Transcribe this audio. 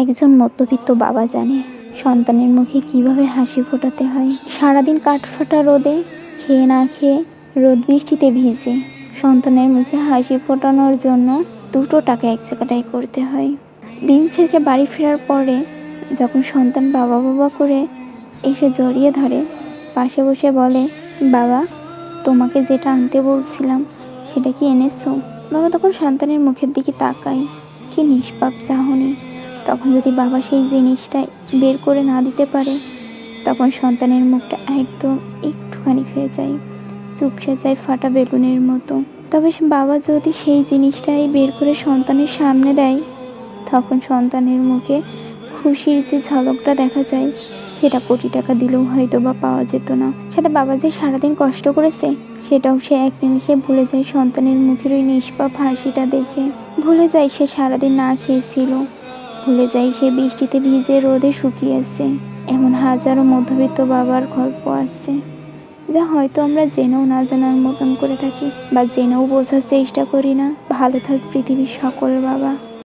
একজন মধ্যবিত্ত বাবা জানে সন্তানের মুখে কীভাবে হাসি ফোটাতে হয়। সারাদিন কাঠফাটা রোদে, খেয়ে না খেয়ে রোদ বৃষ্টিতে ভিজে সন্তানের মুখে হাসি ফোটানোর জন্য দুটো টাকা এক জায়গাটায় করতে হয়। দিন শেষে বাড়ি ফেরার পরে যখন সন্তান বাবা বাবা করে এসে জড়িয়ে ধরে, পাশে বসে বলে, বাবা, তোমাকে যেটা আনতে বলছিলাম সেটা কি এনেছো? বাবা তখন সন্তানের মুখের দিকে তাকায়, কি নিষ্পাপ চাহনি। তখন যদি বাবা সেই জিনিসটা বের করে না দিতে পারে, তখন সন্তানের মুখটা একদম একটুখানি হয়ে যায়, চুপসে যায় ফাটা বেলুনের মতো। তবে বাবা যদি সেই জিনিসটাই বের করে সন্তানের সামনে দেয়, তখন সন্তানের মুখে খুশির যে ঝলকটা দেখা যায়, সেটা কোটি টাকা দিলেও হয়তো বা পাওয়া যেত না। সাথে বাবা যে সারাদিন কষ্ট করেছে, সেটাও সে এক নিমিষে ভুলে যায় সন্তানের মুখের ওই নিষ্পাপ হাসিটা দেখে। ভুলে যায় সে সারাদিন না খেয়েছিল। ভুলে যাই সে বৃষ্টিতে ভিজে রোদে শুকিয়েছে এমন হাজারো মধ্যবিত্ত বাবার গল্প আছে, যা হয়তো আমরা জেনেও না জানার মতন করে থাকি, বা জেনেও বোঝার চেষ্টা করি না। ভালো থাক পৃথিবীর সকল বাবা।